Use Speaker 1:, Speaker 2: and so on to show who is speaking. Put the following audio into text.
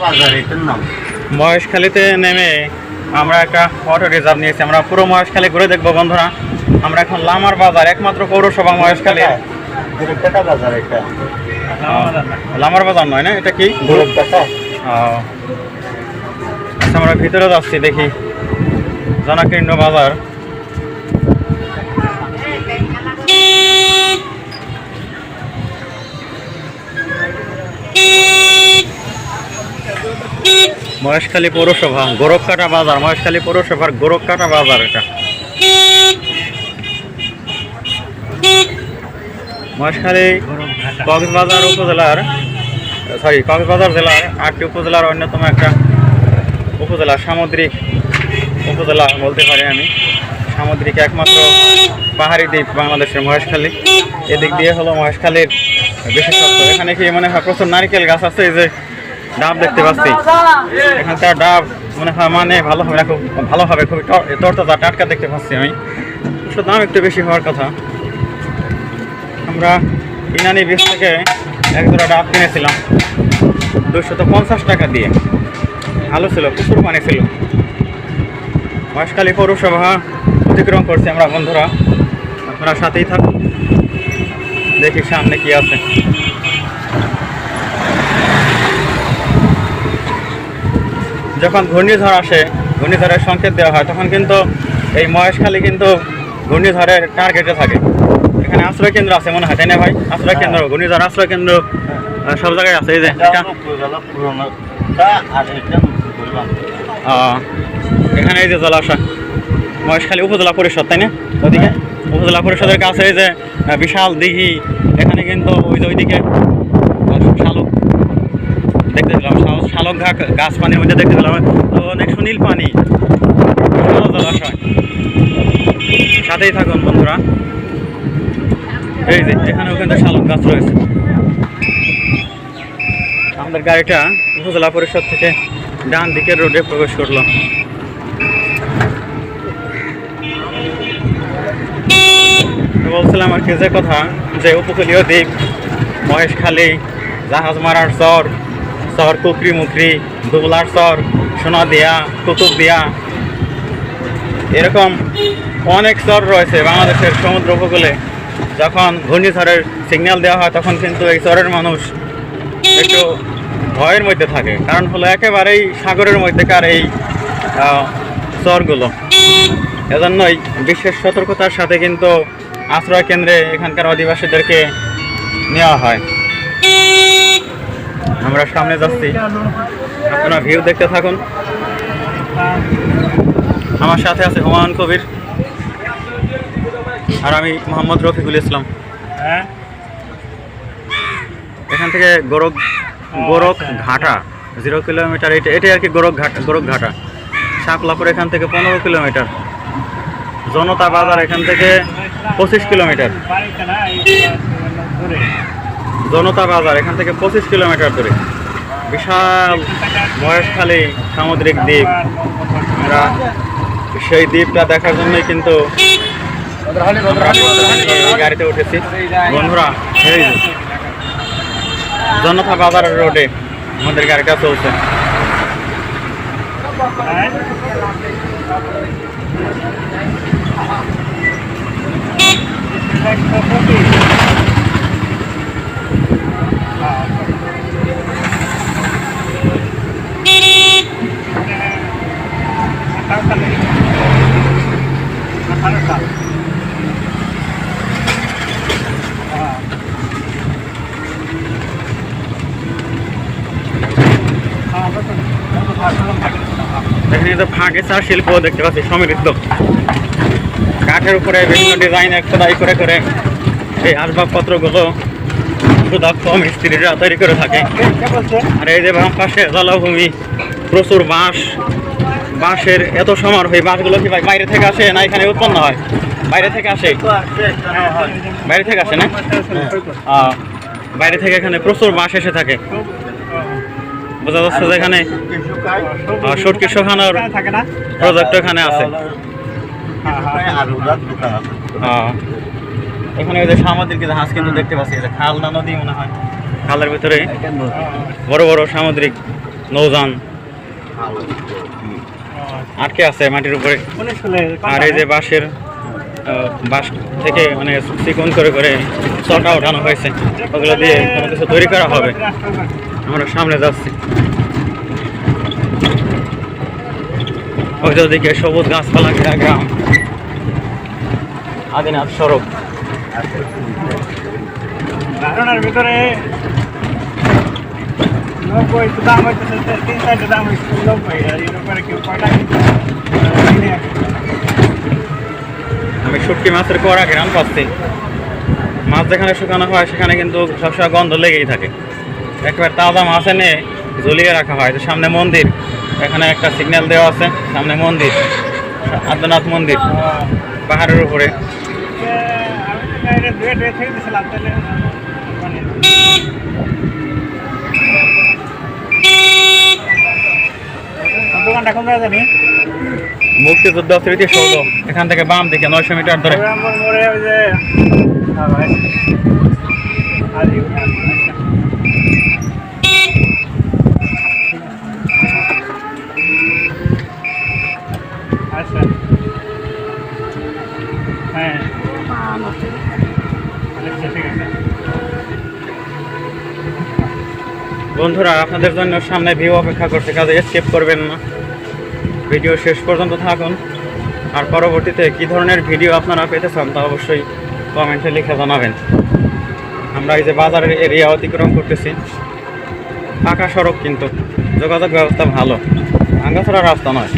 Speaker 1: বাজার
Speaker 2: মহেশখালীতে নেমে আমরা একটা অটো রিজার্ভ নিয়েছি আমরা পুরো মহেশখালী ঘুরে দেখব বন্ধুরা আমরা এখন লামার বাজার একমাত্র পৌরসভা মহেশখালী
Speaker 1: গোরখঘাটা বাজার এটা
Speaker 2: লামার বাজার নয় না এটা কি আচ্ছা আমরা ভিতরে যাচ্ছি দেখি জনাকীর্ণ বাজার মহেশখালী পৌরসভা গোরখকাটা বাজার, মহেশখালী পৌরসভার গোরখকাটা বাজার এটা। মহেশখালী কক্সবাজার উপজেলার সরি কক্সবাজার জেলার আটটি উপজেলার অন্যতম একটা উপজেলা, সামুদ্রিক উপজেলা বলতে পারি আমি। সামুদ্রিক একমাত্র পাহাড়ি দ্বীপ বাংলাদেশের মহেশখালী। এদিক দিয়ে হলো মহেশখালীর বিশেষত্ব। এখানে কি মনে হয় প্রচুর নারকেল গাছ আছে? যে ডাব দেখতে পাচ্ছি। এখানকার ডাব মনে হয় মানে ভালো হবে না, খুব ভালো হবে, খুবই তরতাজা টাটকা দেখতে পাচ্ছি আমি। অবশ্য দাম একটু বেশি হওয়ার কথা। আমরা ইনানি বীজ থেকে এক জোড়া ডাব কিনেছিলাম। দুশত পঞ্চাশ টাকা দিয়ে। ভালো ছিল, প্রচুর পানি ছিল। মহেশখালী পৌরসভা অতিক্রম করছি আমরা বন্ধুরা। আপনারা সাথেই থাকুন। দেখি সামনে কি আছে। যখন ঘূর্ণিঝড় আসে ঘূর্ণিঝড়ের সংকেত দেওয়া হয় তখন কিন্তু এই মহেশখালী কিন্তু ঘূর্ণিঝড়ের টার্গেটে থাকে। এখানে আশ্রয় কেন্দ্র আছে মনে হয় তাই না ভাই? আশ্রয় কেন্দ্র ঘূর্ণিঝড় আশ্রয় কেন্দ্র সব জায়গায় আছে এই যে এখানে এই যে জলাশয় মহেশখালী উপজেলা পরিষদ তাই না? ওদিকে? উপজেলা পরিষদের কাছে এই যে বিশাল দিঘি এখানে কিন্তু ওই যে ওইদিকে দেখতে পেলাম শালক গাছ পানির মধ্যে দেখতে পেলাম। তো অনেক সুনীল পানি। জলাশয়। সাথেই থাকুন বন্ধুরা। এই যে, এখানেও কিন্তু শালক গাছ রয়েছে। আমাদের গাড়িটা উপজেলা পরিষদ থেকে ডান দিকের রোডে প্রবেশ করল। বলছিলাম আর কি যে কথা, যে উপকূলীয় দ্বীপ, মহেশখালী, জাহাজ মারার চর চর কুকরি মুকরি, দুবলার চর সোনাদিয়া কুতুবদিয়া এরকম অনেক চর রয়েছে বাংলাদেশের সমুদ্র উপকূলে। যখন ঘূর্ণিঝড়ের সিগন্যাল দেওয়া হয়, তখন কিন্তু এই চরের মানুষ একটু ভয়ের মধ্যে থাকে। কারণ হলো একেবারেই সাগরের মধ্যেকার এই চরগুলো। এজন্যই বিশেষ সতর্কতার সাথে কিন্তু আশ্রয় কেন্দ্রে এখানকার অধিবাসীদেরকে নেওয়া হয়। আমরা সামনে যাচ্ছি। আপনারা ভিউ দেখতে থাকুন। আমার সাথে আছে হুমায়ুন কবির আর আমি মোহাম্মদ রফিকুল ইসলাম। এখান থেকে গোরখ গোরখ ঘাটা জিরো কিলোমিটার এটা এটাই আর কি গোরখ ঘাট গোরখ ঘাটা। শাপলাপুর এখান থেকে পনেরো কিলোমিটার জনতা বাজার এখান থেকে পঁচিশ কিলোমিটার জনতা বাজার, এখান থেকে পঁচিশ কিলোমিটার দূরে। বিশাল মহেশখালী সামুদ্রিক দ্বীপ। আমরা সেই দ্বীপটা দেখার জন্যই কিন্তু গাড়িতে উঠেছি। বন্ধুরা জনতা বাজার রোডে আমাদের গাড়িটা চলছে। এখানে তো ফাঁকে চার শিল্প দেখতে পাচ্ছি, সমৃদ্ধ। কাঠের উপরে বিভিন্ন ডিজাইনের খোদাই করে করে এই আসবাবপত্রগুলো সুদক্ষ মিস্ত্রিরা তৈরি করে থাকে। আর এই যে বাম পাশে জলাভূমি, প্রচুর বাঁশ বাঁশের এত সমারোহ এই বাঁশগুলো কি ভাই বাইরে থেকে আসে না এখানে উৎপন্ন হয়? বাইরে থেকে আসে? বাইরে থেকে আসে না? বাইরে থেকে এখানে প্রচুর বাঁশ এসে থাকে। বোঝা যাচ্ছে যে এখানে সটকি শোকানোর প্রজেক্ট এখানে আছে। এখানে ওই যে সামুদ্রিক জাহাজ কিন্তু দেখতে পাচ্ছি যে খালদা নদী মনে হয়। খালের ভিতরে বড় বড় সামুদ্রিক নৌজান আটকে আছে মাটির উপরে। আর এই যে বাঁশের বাঁশ থেকে মানে চিকন করে করে চটা ওঠানো হয়েছে। ওগুলো দিয়ে কোনো কিছু তৈরি করা হবে। আমরা সামনে যাচ্ছি। ওই যে সবুজ গাছপালা ঘেরা গ্রাম। আদিনাথ সড়ক।
Speaker 1: ধারণার ভিতরে
Speaker 2: আমি শুটকি মাছের কড়া ঘ্রাণ পাচ্ছি মাছ যেখানে শুকানো হয়, সেখানে কিন্তু সবসময় গন্ধ লেগেই থাকে। একবার তাজা মাছ এনে ঝুলিয়ে রাখা হয়। তো সামনে মন্দির, এখানে একটা সিগন্যাল দেওয়া আছে, সামনে মন্দির, আদ্যনাথ মন্দির, পাহাড়ের উপরে
Speaker 1: তো গাড়িটা ধুয়ে ধুয়ে থেকে দিয়েছিলাম তাহলে মানে দোকানটা কোন জায়গা জানি?
Speaker 2: মুক্তিযুদ্ধ স্মৃতি সৌধ। এখান থেকে বাম দিকে নয়শো মিটার ধরে।
Speaker 1: মোড়ে ওই যে হ্যাঁ আচ্ছা। হ্যাঁ। আচ্ছা
Speaker 2: বন্ধুরা আপনাদের জন্য সামনে ভিউ অপেক্ষা করছে কাজে স্কিপ করবেন না। ভিডিও শেষ পর্যন্ত থাকুন। আর পরবর্তীতে কী ধরনের ভিডিও আপনারা পেতে চান তা অবশ্যই কমেন্টে লিখে জানাবেন। আমরা এই যে বাজারের এরিয়া অতিক্রম করতেছি। পাকা সড়ক কিন্তু যোগাযোগ ব্যবস্থা ভালো। ভাঙ্গাছড়া রাস্তা নয়।